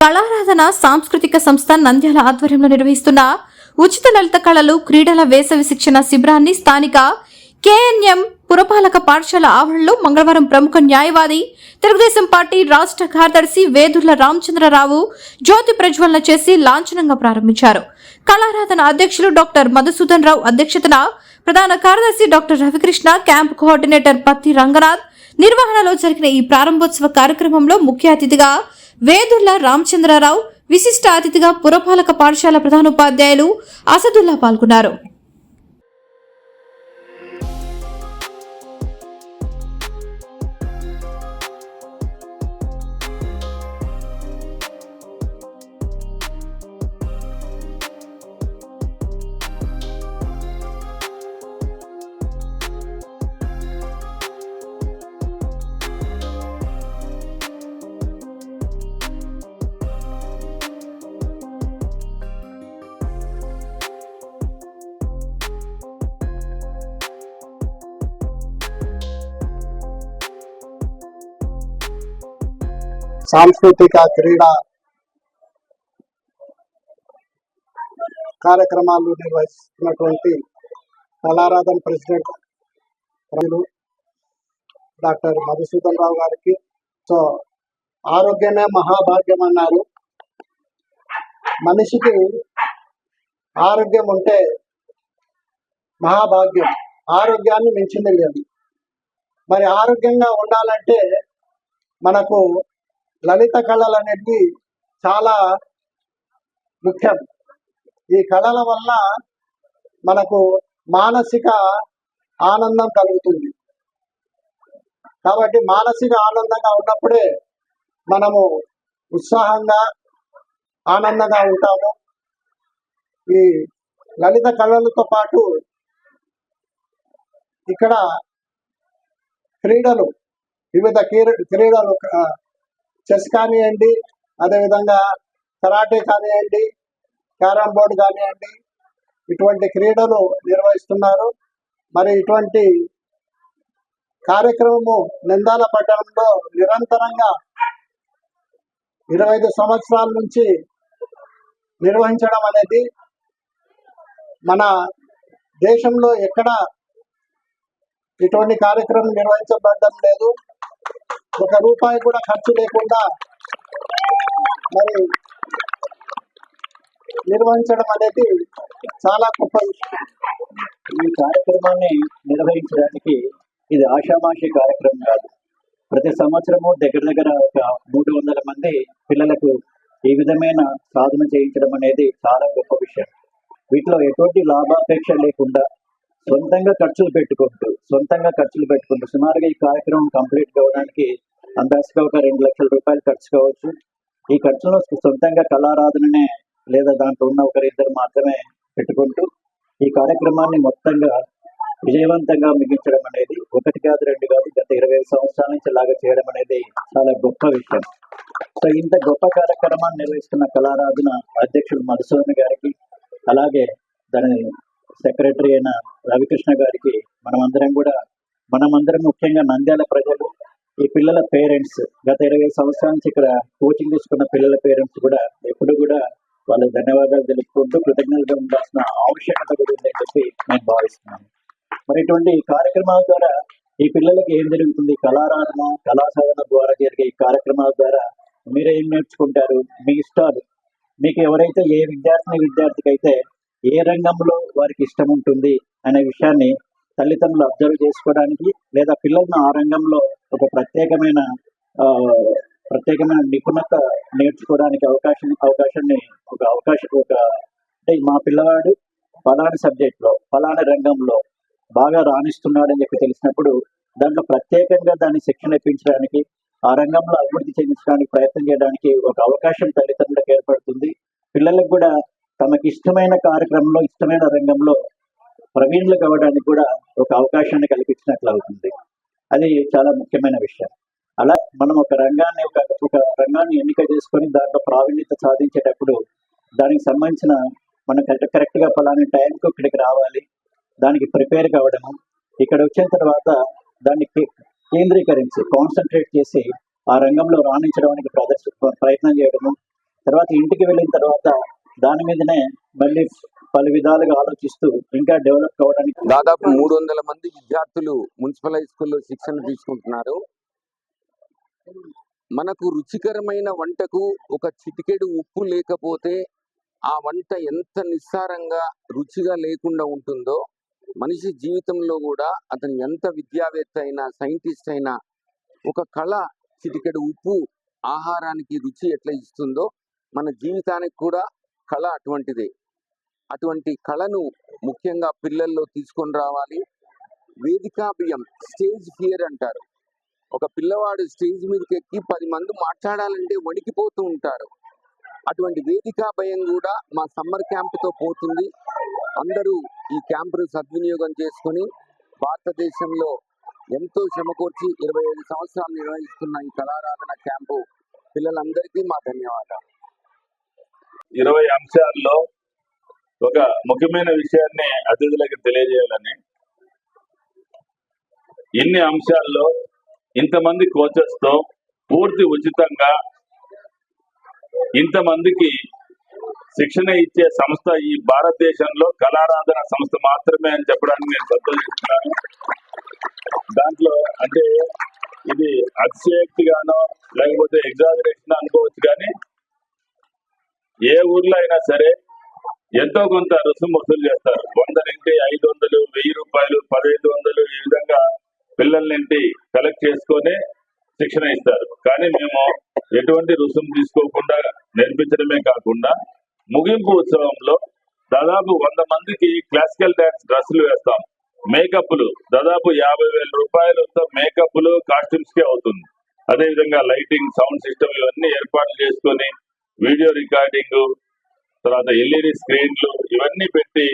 కళారాధన సాంస్కృతిక సంస్థ నంద్యాల ఆధ్వర్యంలో నిర్వహిస్తున్న ఉచిత లలిత కళలు క్రీడల వేసవి శిక్షణ శిబిరాన్ని స్థానిక కేఎన్ఎం పురపాలక పాఠశాల ఆవరణలో మంగళవారం ప్రముఖ న్యాయవాది తెలుగుదేశం పార్టీ రాష్ట్ర కార్యదర్శి వేదుర్ల రామచంద్రరావు జ్యోతి ప్రజ్వలన చేసి లాంఛనంగా ప్రారంభించారు. కళారాధన అధ్యక్షులు డాక్టర్ మధుసూదన్ రావు అధ్యక్షతన ప్రధాన కార్యదర్శి డాక్టర్ రవికృష్ణ క్యాంప్ కోఆర్డినేటర్ పత్తి రంగనాథ్ నిర్వహణలో జరిగిన ఈ ప్రారంభోత్సవ కార్యక్రమంలో ముఖ్య అతిథిగా వేదుర్ల రామచంద్రరావు విశిష్ట అతిథిగా పురపాలక పాఠశాల ప్రధానోపాధ్యాయులు అసదుల్లా పాల్గొన్నారు. సాంస్కృతిక క్రీడా కార్యక్రమాలు నిర్వహిస్తున్నటువంటి కళారాధన్ ప్రెసిడెంట్ డాక్టర్ మధుసూదన్ రావు గారికి. సో ఆరోగ్యమే మహాభాగ్యం అన్నారు. మనిషికి ఆరోగ్యం ఉంటే మహాభాగ్యం. ఆరోగ్యాన్ని మించింది లేదు. మరి ఆరోగ్యంగా ఉండాలంటే మనకు లలిత కళలు అనేటివి చాలా ముఖ్యం. ఈ కళల వల్ల మనకు మానసిక ఆనందం కలుగుతుంది. కాబట్టి మానసిక ఆనందంగా ఉన్నప్పుడే మనము ఉత్సాహంగా ఆనందంగా ఉంటాము. ఈ లలిత కళలతో పాటు ఇక్కడ క్రీడలు వివిధ క్రీడలు చెస్ కానివ్వండి అదేవిధంగా కరాటే కానివ్వండి క్యారమ్ బోర్డు కానివ్వండి ఇటువంటి క్రీడలు నిర్వహిస్తున్నారు. మరి ఇటువంటి కార్యక్రమము నిందాల పట్టణంలో నిరంతరంగా ఇరవై ఐదు సంవత్సరాల నుంచి నిర్వహించడం అనేది మన దేశంలో ఎక్కడ ఇటువంటి కార్యక్రమం నిర్వహించబడడం లేదు. ఒక రూపాయి కూడా ఖర్చు లేకుండా మరి నిర్వహించడం అనేది చాలా గొప్ప విషయం. ఈ కార్యక్రమాన్ని నిర్వహించడానికి ఇది ఆషామాషి కార్యక్రమం కాదు. ప్రతి సంవత్సరము దగ్గర దగ్గర ఒక మూడు వందల మంది పిల్లలకు ఈ విధమైన సాధన చేయించడం అనేది చాలా గొప్ప విషయం. వీటిలో ఎటువంటి లాభాపేక్ష లేకుండా సొంతంగా ఖర్చులు పెట్టుకుంటూ సొంతంగా ఖర్చులు పెట్టుకుంటూ సుమారుగా ఈ కార్యక్రమం కంప్లీట్ కావడానికి అందాజుగా ఒక రెండు లక్షల రూపాయలు ఖర్చు కావచ్చు. ఈ ఖర్చులో సొంతంగా కళారాధననే లేదా దాంట్లో ఉన్న ఒకరిద్దరు మాత్రమే పెట్టుకుంటూ ఈ కార్యక్రమాన్ని మొత్తంగా విజయవంతంగా ముగించడం అనేది ఒకటి కాదు రెండు కాదు గత ఇరవై ఐదు సంవత్సరాల నుంచి ఇలాగా చేయడం అనేది చాలా గొప్ప విషయం. సో ఇంత గొప్ప కార్యక్రమాన్ని నిర్వహిస్తున్న కళారాధన అధ్యక్షుడు మధుసూదన్ గారికి అలాగే దాని సెక్రటరీ అయిన రవికృష్ణ గారికి మనమందరం కూడా మనమందరం ముఖ్యంగా నంద్యాల ప్రజలు ఈ పిల్లల పేరెంట్స్ గత ఇరవై సంవత్సరాల నుంచి ఇక్కడ కోచింగ్ తీసుకున్న పిల్లల పేరెంట్స్ కూడా ఎప్పుడు కూడా వాళ్ళకి ధన్యవాదాలు తెలుపుకుంటూ కృతజ్ఞతగా ఉండాల్సిన ఆవశ్యకత కూడా ఉందని చెప్పి నేను భావిస్తున్నాను. మరి ఇటువంటి కార్యక్రమాల ద్వారా ఈ పిల్లలకి ఏం జరుగుతుంది? కళారాధన కళా సాధన ద్వారా జరిగే ఈ కార్యక్రమాల ద్వారా మీరు ఏం నేర్చుకుంటారు? మీ ఇష్టాలు. మీకు ఎవరైతే ఏ విద్యార్థిని విద్యార్థికి అయితే ఏ రంగంలో వారికి ఇష్టం ఉంటుంది అనే విషయాన్ని తల్లిదండ్రులు అబ్జర్వ్ చేసుకోవడానికి లేదా పిల్లలను ఆ రంగంలో ఒక ప్రత్యేకమైన ఆ, ప్రత్యేకమైన నిపుణత నేర్చుకోవడానికి అవకాశం అవకాశాన్ని ఒక అవకాశం ఒక అంటే మా పిల్లవాడు ఫలానా సబ్జెక్ట్లో ఫలానా రంగంలో బాగా రాణిస్తున్నాడని చెప్పి తెలిసినప్పుడు దాంట్లో ప్రత్యేకంగా దాన్ని శిక్షణ ఇప్పించడానికి ఆ రంగంలో అభివృద్ధి చెందించడానికి ప్రయత్నం చేయడానికి ఒక అవకాశం తల్లిదండ్రులకు ఏర్పడుతుంది. పిల్లలకు కూడా తమకి ఇష్టమైన కార్యక్రమంలో ఇష్టమైన రంగంలో ప్రవీణులు కావడానికి కూడా ఒక అవకాశాన్ని కల్పించినట్లు అవుతుంది అది చాలా ముఖ్యమైన విషయం. అలా మనం ఒక రంగాన్ని ఒక ఒక రంగాన్ని ఎన్నిక చేసుకొని దాంట్లో ప్రావీణ్యత సాధించేటప్పుడు దానికి సంబంధించిన మనం కరెక్ట్ కరెక్ట్గా ఫలాని టైంకు ఇక్కడికి రావాలి దానికి ప్రిపేర్ కావడము ఇక్కడ వచ్చిన తర్వాత దాన్ని కేంద్రీకరించి కాన్సన్ట్రేట్ చేసి ఆ రంగంలో రాణించడానికి ప్రదర్శ ప్రయత్నం చేయడము తర్వాత ఇంటికి వెళ్ళిన తర్వాత దాని మీదనే మళ్ళీ పలు విధాలుగా ఆలోచిస్తూ ఇంకా డెవలప్ కావడానికి దాదాపు మూడు వందల మంది విద్యార్థులు మున్సిపల్ హై స్కూల్లో శిక్షణ తీసుకుంటున్నారు. మనకు రుచికరమైన వంటకు ఒక చిటికెడు ఉప్పు లేకపోతే ఆ వంట ఎంత నిస్సారంగా రుచిగా లేకుండా ఉంటుందో మనిషి జీవితంలో కూడా అతను ఎంత విద్యావేత్త అయినా సైంటిస్ట్ అయినా ఒక కళ చిటికెడు ఉప్పు ఆహారానికి రుచి ఎట్లా ఇస్తుందో మన జీవితానికి కూడా కళ అటువంటిదే. అటువంటి కళను ముఖ్యంగా పిల్లల్లో తీసుకొని రావాలి. వేదికా బియ్యం స్టేజ్ ఫియర్ అంటారు. ఒక పిల్లవాడు స్టేజ్ మీదకి ఎక్కి పది మంది మాట్లాడాలంటే వణికిపోతూ ఉంటారు. అటువంటి వేదికా భయం కూడా మా సమ్మర్ క్యాంపుతో పోతుంది. అందరూ ఈ క్యాంపును సద్వినియోగం చేసుకొని భారతదేశంలో ఎంతో శ్రమకూర్చి ఇరవై ఐదు సంవత్సరాలు నిర్వహిస్తున్న ఈ కళారాధన క్యాంపు పిల్లలందరికీ మా ధన్యవాదాలు. ఇరవై అంశాల్లో ఒక ముఖ్యమైన విషయాన్ని అతిథులకు తెలియజేయాలని. ఇన్ని అంశాల్లో ఇంతమంది కోచెస్తో పూర్తి ఉచితంగా ఇంతమందికి శిక్షణ ఇచ్చే సంస్థ ఈ భారతదేశంలో కళారాధన సంస్థ మాత్రమే అని చెప్పడానికి నేను సంతోషిస్తున్నాను దాంట్లో అంటే ఇది అతిశయోక్తిగానో లేకపోతే ఎగ్జాజరేషన్ అనుకోవచ్చు కానీ ఏ ఊర్లో అయినా సరే ఎంతో కొంత రుసుము వసూలు చేస్తారు. వంద ఐదు వందలు వెయ్యి రూపాయలు పదహైదు వందలు ఈ విధంగా పిల్లల్నింటి కలెక్ట్ చేసుకొని శిక్షణ ఇస్తారు. కానీ మేము ఎటువంటి రుసుము తీసుకోకుండా నేర్పించడమే కాకుండా ముగింపు ఉత్సవంలో దాదాపు వంద మందికి క్లాసికల్ డాన్స్ డ్రెస్సులు వేస్తాం. మేకప్లు దాదాపు యాభై వేల రూపాయలతో మేకప్లు కాస్ట్యూమ్స్ కే అవుతుంది. అదే విధంగా లైటింగ్ సౌండ్ సిస్టమ్ ఇవన్నీ ఏర్పాట్లు చేసుకొని వీడియో రికార్డింగ్ తర్వాత ఎల్ఈడి స్క్రీన్లు ఇవన్నీ పెట్టి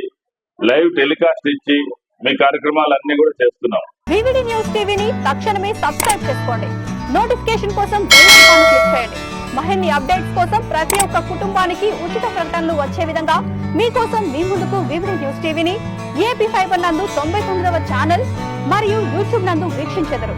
లైవ్ టెలికాస్ట్ ఇచ్చి మీ కార్యక్రమాలన్నీ కూడా చేస్తున్నాం. వివిడి న్యూస్ టీవీని తక్షణమే సబ్స్క్రైబ్ చేసుకోండి. నోటిఫికేషన్ కోసం బెల్ ఐకాన్ క్లిక్ చేయండి. మరిన్ని అప్డేట్స్ కోసం ప్రతి ఒక్క కుటుంబానికి ఉచిత ప్రకటనలు వచ్చే విధంగా మీకోసం మీ ముందుకు వివిడి న్యూస్ టీవీని ఏపీ ఫైబర్ నందు తొంభై తొమ్మిదవ ఛానల్ మరియు యూట్యూబ్ నందు వీక్షించెదరు.